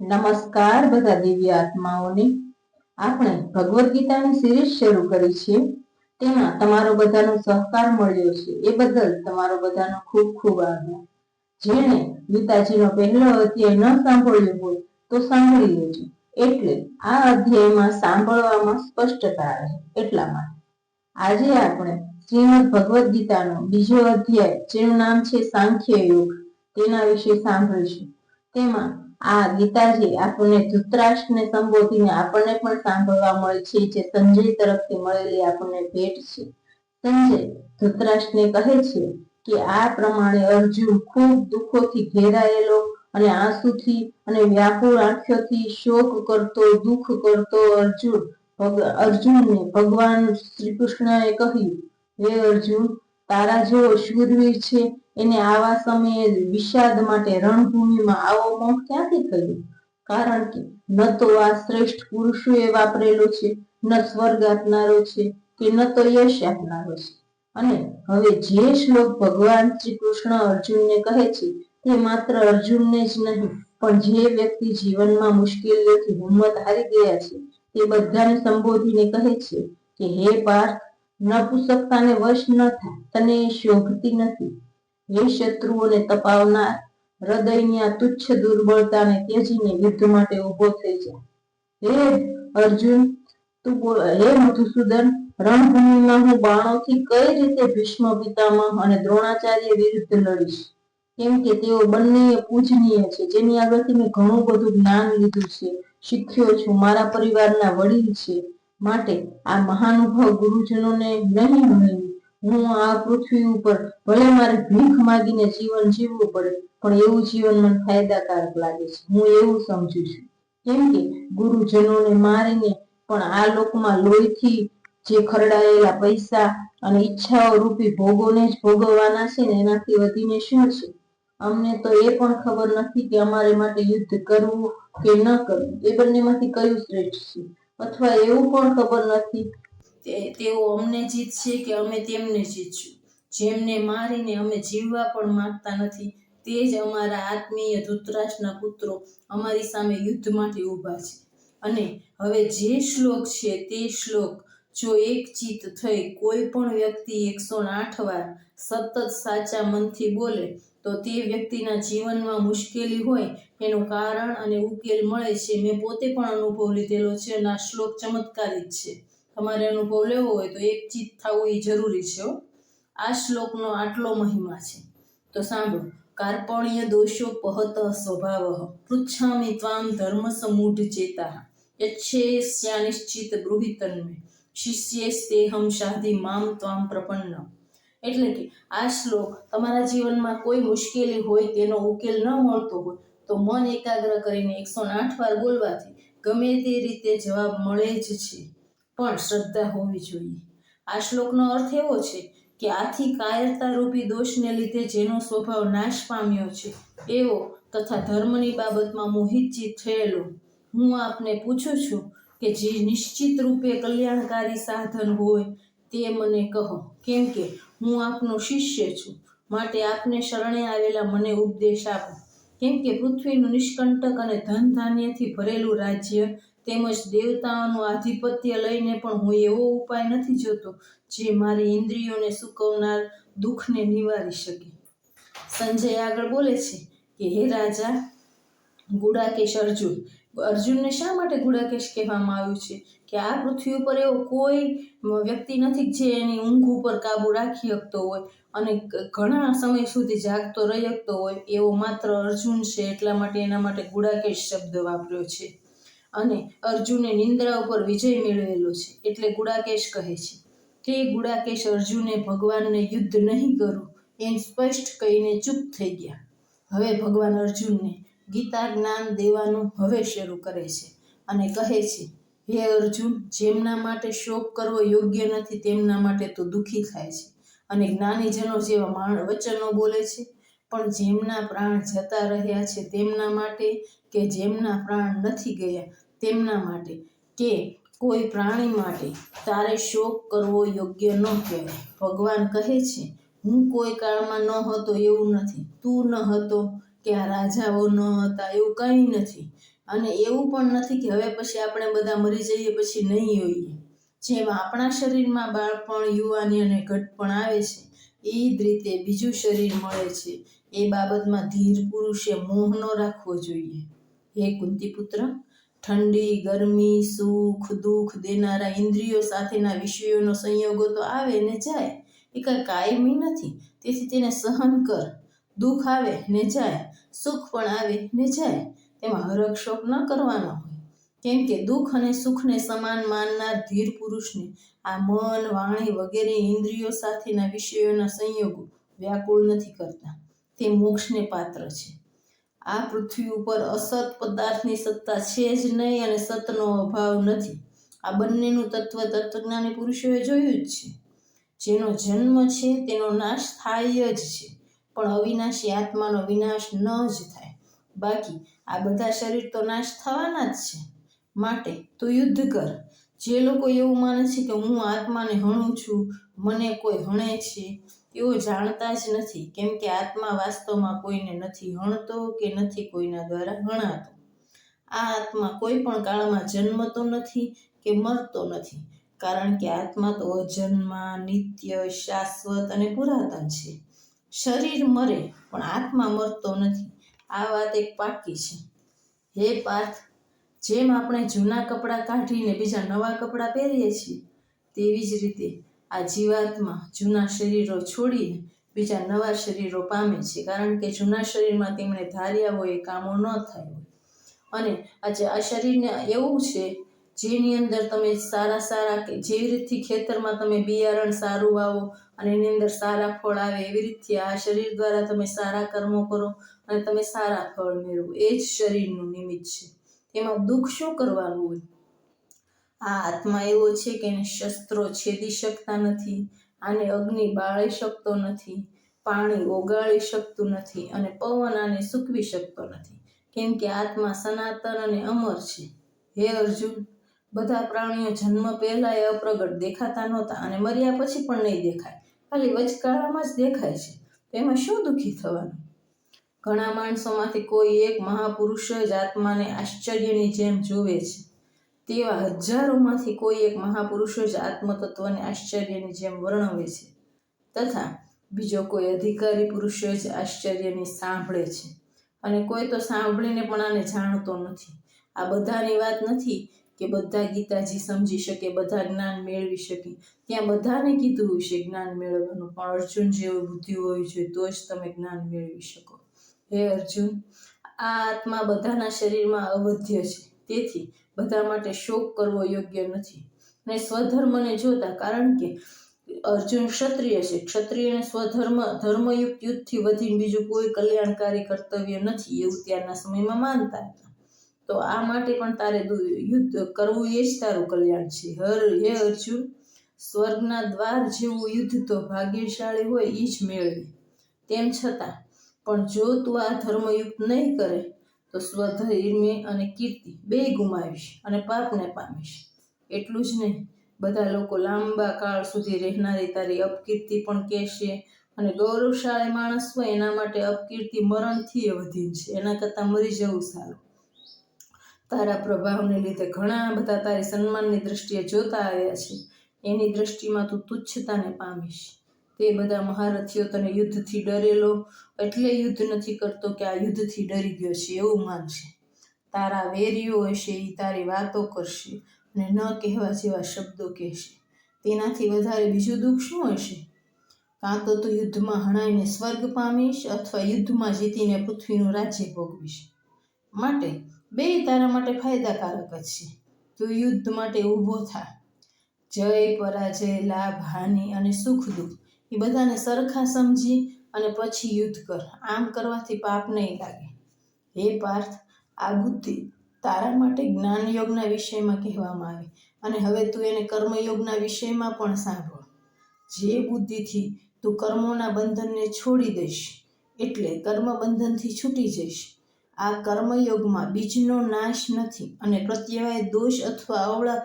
નમસ્કાર બધા દિવ્ય આત્માઓને. આપણે ભગવદ્ ગીતાની સિરીઝ શરૂ કરી છે. તેમાં તમારો બધાનો સહકાર મળ્યો છે. એ બદલ તમારો બધાનો ખૂબ ખૂબ આભાર. જેણે ગીતાજીનો પહેલો અધ્યાય ન સાંભળ્યો હોય તો સાંભળી લેજો. એટલે આ અધ્યાયમાં સાંભળવામાં સ્પષ્ટતા રહે એટલા માટે. આજે આપણે શ્રીમદ ભગવદ્ ગીતાનો બીજો અધ્યાય, જેનું નામ છે સાંખ્ય યોગ, તેના વિશે સાંભળીશું. તેમાં આ ગીતાજી આપણને ધૃતરાષ્ટ્રને સંબોધીને આપણને પણ સાંભળવા મળે છે જે સંજય તરફથી મળેલી આપણને ભેટ છે. સંજય ધૃતરાષ્ટ્રને કહે છે કે આ પ્રમાણે અર્જુન ખૂબ દુઃખોથી ઘેરાયેલો અને આંસુથી અને વ્યાકુળ આંખોથી શોક કરતો, દુઃખ કરતો અર્જુન અર્જુનને ભગવાન શ્રી કૃષ્ણએ કહ્યું, હે અર્જુન તારા જેવો શૂરવીર છે, એને આવા સમયે વિષાદ માટે રણભૂમિમાં આવો મોહ ક્યાંથી થયો? કારણ કે ન તો આ શ્રેષ્ઠ પુરુષોએ વાપરેલો છે, ન સ્વર્ગ આપનારો છે કે ન તો યશ આપનારો છે. અને હવે જે શ્લોક ભગવાન શ્રી કૃષ્ણ અર્જુનને કહે છે, તે માત્ર અર્જુનને જ નહીં, પણ જે વ્યક્તિ જીવનમાં મુશ્કેલીઓથી હિંમત હારી ગયા છે, તે બધાને સંબોધીને કહે છે કે, હે પાર્થ નપુસકતાને વશ ન થાય તને શોભતી નથી. હે શત્રુઓને તપાવનાર હૃદયની તુચ્છ દુર્બળતાને ત્યજીને યુદ્ધ માટે ઊભો થઈ જા. હે અર્જુન, તું હે મધુસૂદન, રણભૂમિમાં હું બાણોથી કઈ રીતે ભીષ્મ પિતામહ અને દ્રોણાચાર્ય વિરુદ્ધ લડીશ? કેમ કે તેઓ બંને પૂજનીય છે, જેની આગળથી મેં ઘણું બધું જ્ઞાન લીધું છે. શીખ્યો છું, મારા પરિવારના વડીલ છે. માટે આ મહાનુભાવ ગુરુજનોને નહીં નહીં હું આ પૃથ્વી ઉપર ભલે મારે ભીખ માગીને જીવન જીવવું પડે, પણ એવું જીવન મને ફાયદાકારક લાગે છે. હું એવું સમજુ છું. કેમ કે ગુરુજનોને મારીને પણ આ લોકમાં લોહીથી જે ખરડાયેલા પૈસા અને ઈચ્છાઓ રૂપી ભોગોને જ ભોગવવાના છે ને, એનાથી વધીને શું છે? અમને તો એ પણ ખબર નથી કે અમારે માટે યુદ્ધ કરવું કે ન કરવું. એ બંનેમાંથી કયું શ્રેષ્ઠ છે? અથવા એવું પણ ખબર નથી. તેઓ અમને જીતશે કે અમે તેમને જીતશું. જેમને મારીને અમે જીવવા પણ માંગતા નથી, તે જ અમારા આત્મીય ધૃતરાષ્ટ્રના પુત્રો અમારી સામે યુદ્ધ માટે ઊભા છે. અને હવે જે શ્લોક છે તે શ્લોક, જો એક ચિત્ત થઈ કોઈ પણ વ્યક્તિ એકસો આઠ વાર સતત સાચા મનથી બોલે, તો તે વ્યક્તિના જીવનમાં મુશ્કેલી હોય એનું કારણ અને ઉકેલ મળે છે. મેં પોતે પણ અનુભવ લીધેલો છે અને આ શ્લોક ચમત્કારિક છે. તમારે અનુભવ લેવો હોય તો એક ચિત્ત થવું એ જરૂરી છે આ શ્લોકનો આટલો મહિમા છે. તો સાંભળો. કાર્પણ્ય દોષો પહત સ્વભાવ પૃચ્છામિ ત્વામ ધર્મ સમૂઢ ચેતા. યચ્છેસ્યાનિશ્ચિત ગૃહિતન્મે. શિષ્યેસ્તેહમ શાધી મામ ત્વામ પ્રપન્ન. એટલે કે આ શ્લોક તમારા જીવનમાં કોઈ મુશ્કેલી હોય તેનો ઉકેલ ન મળતો હોય તો મન એકાગ્ર કરીને એકસો આઠ વાર બોલવાથી ગમે તે રીતે જવાબ મળે જ છે. પણ શ્રદ્ધા હોવી જોઈએ. આ શ્લોકનો અર્થ એવો છે કે આથી કાયરતા રૂપી દોષને લીધે જેનો સ્વભાવ નાશ પામ્યો છે, એવો તથા ધર્મની બાબતમાં મોહિતજી થયેલો. હું આપને પૂછું છું કે જે નિશ્ચિત રૂપે કલ્યાણકારી સાધન હોય તે મને કહો. કેમ કે હું આપનો શિષ્ય છું. માટે આપને શરણે આવેલા મને ઉપદેશ આપો. કેમ કે પૃથ્વીનું નિષ્કંટક અને ધન ધાન્યથી ભરેલું રાજ્ય તેમજ દેવતાઓનું આધિપત્ય લઈને પણ હું એવો ઉપાય નથી જોતો જે મારી ઇન્દ્રિયોને સુકવનાર દુઃખને નિવારી શકે. સંજય આગળ બોલે છે કે, હે રાજા ગુડાકેશ અર્જુન અર્જુનને શા માટે ગુડાકેશ કહેવામાં આવ્યું છે? કે આ પૃથ્વી ઉપર એવો કોઈ વ્યક્તિ નથી જે એની ઊંઘ ઉપર કાબુ રાખી શકતો હોય અને ઘણા સમય સુધી જાગતો રહી શકતો હોય એવો માત્ર અર્જુન છે એટલા માટે એના માટે ગુડાકેશ શબ્દ વાપર્યો છે. અને અર્જુને નિંદ્રા ઉપર વિજય મેળવેલો છે એટલે ગુડાકેશ કહે છે તે ગુડાકેશ અર્જુને ભગવાનને યુદ્ધ નહીં કરું એમ સ્પષ્ટ કહીને ચૂપ થઈ ગયા. હવે ભગવાન અર્જુનને ગીતા જ્ઞાન દેવાનું હવે શરૂ કરે છે અને કહે છે, હે અર્જુન, જેમના માટે શોક કરવો યોગ્ય નથી, તેમના માટે તો દુઃખી થાય છે. અને જ્ઞાનીજનો જેવા માણ વચનો બોલે છે, પણ જેમના પ્રાણ જતા રહ્યા છે તેમના માટે કે જેમના પ્રાણ નથી ગયા તેમના માટે કે કોઈ પ્રાણી માટે, તારે શોક કરવો યોગ્ય ન કહેવાય. ભગવાન કહે છે, હું કોઈ કાળમાં ન હતો એવું નથી, તું ન હતો કે આ રાજાઓ ન હતા, એવું કંઈ નથી. અને એવું પણ નથી કે હવે પછી આપણે બધા મરી જઈએ પછી નહીં હોઈએ. જેમ આપણા શરીરમાં બાળપણ, યુવાની અને ઘટપણ આવે છે એ જ રીતે બીજું શરીર મળે છે. એ બાબતમાં ધીર પુરુષે મોહ ન રાખવો જોઈએ. હે કુંતીપુત્ર, ઠંડી, ગરમી, સુખ, દુઃખ દેનારા ઇન્દ્રિયો સાથેના વિષયોનો સંયોગો તો આવે ને જાય. એ કાંઈ કાયમી નથી. તેથી તેને સહન કર. દુઃખ આવે ને જાય. સુખ પણ આવે ને જાય, તેમાં હરખશોક ન કરવાનો હોય. કેમ કે દુઃખ અને સુખને સમાન માનનાર ધીર પુરુષને આ મન, વાણી વગેરે ઇન્દ્રિયો સાથેના વિષયોના સંયોગો વ્યાકુળ નથી કરતા. તે મોક્ષને પાત્ર છે. આ પૃથ્વી ઉપર અસત પદાર્થની સત્તા છે જ નહીં અને સતનો અભાવ નથી. આ બંનેનું તત્વ તત્વજ્ઞાની પુરુષોએ જોયું જ છે. જેનો જન્મ છે તેનો નાશ થાય જ છે. પણ અવિનાશી આત્માનો વિનાશ ન જ થાય. બાકી આ બધા શરીર તો નાશ થવાના જ છે. માટે તું યુદ્ધ કર. જે લોકો એવું માને છે કે હું આત્માને હણું છું, મને કોઈ હણે છે, તેઓ જાણતા જ નથી, કેમ કે આત્મા વાસ્તવમાં કોઈને નથી હણતો કે નથી કોઈના દ્વારા હણાતો આ આત્મા કોઈ પણ કાળમાં જન્મતો નથી કે મરતો નથી, કારણ કે આત્મા તો અજન્મા, નિત્ય, શાશ્વત અને પુરાતન છે. શરીર મરે, પણ આત્મા મરતો નથી. આ વાત એક પાકી છે. હે પાર્થ, જેમ આપણે જૂના કપડાં કાઢીને બીજા નવા કપડાં પહેરીએ છીએ, તેવી જ રીતે આ જીવાત્મા જૂના શરીરો છોડીને બીજા નવા શરીરો પામે છે, કારણ કે જૂના શરીરમાં તેમણે ધાર્યા હોય કામો ન થાય હોય. અને આજે આ શરીરને એવું છે જેની અંદર તમે સારા સારા જેવી રીતથી ખેતરમાં તમે બિયારણ સારું વાવો અને એની અંદર સારા ફળ આવે એવી રીતથી આ શરીર દ્વારા તમે સારા કર્મો કરો અને તમે સારા ફળ મેળવો. એ જ શરીરનું નિમિત્ત છે. તેમાં દુઃખ શું કરવાનું હોય? આ આત્મા એવો છે કે એને શસ્ત્રો છેદી શકતા નથી, આને અગ્નિ બાળી શકતો નથી, પાણી ઓગાળી શકતું નથી અને પવન આને સૂકવી શકતો નથી. કેમ કે આત્મા સનાતન અને અમર છે. હે અર્જુન બધા પ્રાણીઓ જન્મ પહેલા એ અપ્રગટ દેખાતા નહોતા અને મર્યા પછી પણ નહીં દેખાય. ખાલી વચગાળામાં જ દેખાય છે. તો એમાં શું દુઃખી થવાનું? ઘણા માણસોમાંથી કોઈ એક મહાપુરુષ જ આત્માને આશ્ચર્યની જેમ જોવે છે. તેવા હજારોમાંથી કોઈ એક મહાપુરુષ જ આત્મતત્વને આશ્ચર્યની જેમ વર્ણવે છે. તથા બીજો કોઈ અધિકારી પુરુષ જ આશ્ચર્યની સાંભળે છે. અને કોઈ તો સાંભળીને પણ આને જાણતો નથી. આ બધાની વાત નથી કે બધા ગીતાજી સમજી શકે, બધા જ્ઞાન મેળવી શકે. ત્યાં બધાને કીધું હશે જ્ઞાન મેળવવાનું, પણ અર્જુન જેવી બુદ્ધિ હોવી જોઈએ તો જ તમે જ્ઞાન મેળવી શકો. હે અર્જુન, આ આત્મા બધાના શરીરમાં અવધ્ય છે. તેથી બધા માટે શોક કરવો યોગ્ય નથી. અને સ્વધર્મને જોતા, કારણ કે અર્જુન ક્ષત્રિય છે. ક્ષત્રિયને સ્વધર્મ, ધર્મયુક્ત યુદ્ધથી વધીને બીજું કોઈ કલ્યાણકારી કર્તવ્ય નથી એવું ત્યારના સમયમાં માનતા હતા. તો આ માટે પણ તારે યુદ્ધ કરવું એ જ તારું કલ્યાણ છે. હર, હે અર્જુન, સ્વર્ગના દ્વાર જેવું યુદ્ધ તો ભાગ્યશાળી હોય એ જ મેળવે. તેમ છતાં, પણ જો તું આ ધર્મયુક્ત નહીં કરે, તો સ્વધર્મે અને કીર્તિ બે ગુમાવીશ અને પાપને પામીશ. એટલું જ નહીં, બધા લોકો લાંબા કાળ સુધી રહેનારી તારી અપકીર્તિ પણ કહેશે અને ગૌરવશાળી માણસ હોય એના માટે અપકીર્તિ મરણથી વધીને છે. એના કરતાં મરી જવું સારું. તારા પ્રભાવને લીધે ઘણા બધા તારી સન્માનની દ્રષ્ટિએ જોતા આવ્યા છે. એની દ્રષ્ટિમાં તું તુચ્છતાને પામીશ. તે બધા મહારથીઓ તને યુદ્ધથી ડરેલો, એટલે યુદ્ધ નથી કરતો કે આ યુદ્ધથી ડરી ગયો છે એવું માનશે. તારા વેરીઓ હશે એ તારી વાતો કરશે અને ન કહેવા જેવા શબ્દો કહેશે. તેનાથી વધારે બીજું દુઃખ શું હશે? કાં તો તું યુદ્ધમાં હણાઈને સ્વર્ગ પામીશ અથવા યુદ્ધમાં જીતીને પૃથ્વીનું રાજ્ય ભોગવીશ. માટે બે તારા માટે ફાયદાકારક જ છે. તું યુદ્ધ માટે ઊભો થા. જય પરાજય, લાભ, હાનિ અને સુખ, દુઃખ. એ બધાને સરખા સમજી અને પછી યુદ્ધ કર. આમ કરવાથી પાપ નહીં લાગે. હે પાર્થ, આ બુદ્ધિ તારા માટે જ્ઞાન યોગના વિષયમાં કહેવામાં આવે અને હવે તું એને કર્મયોગના વિષયમાં પણ સાંભળ. જે બુદ્ધિથી તું કર્મોના બંધનને છોડી દઈશ, એટલે કર્મ બંધનથી છૂટી જઈશ. આ કર્મયોગમાં બીજનો નાશ નથી અને પ્રત્યવાય દોષ અથવા અવળા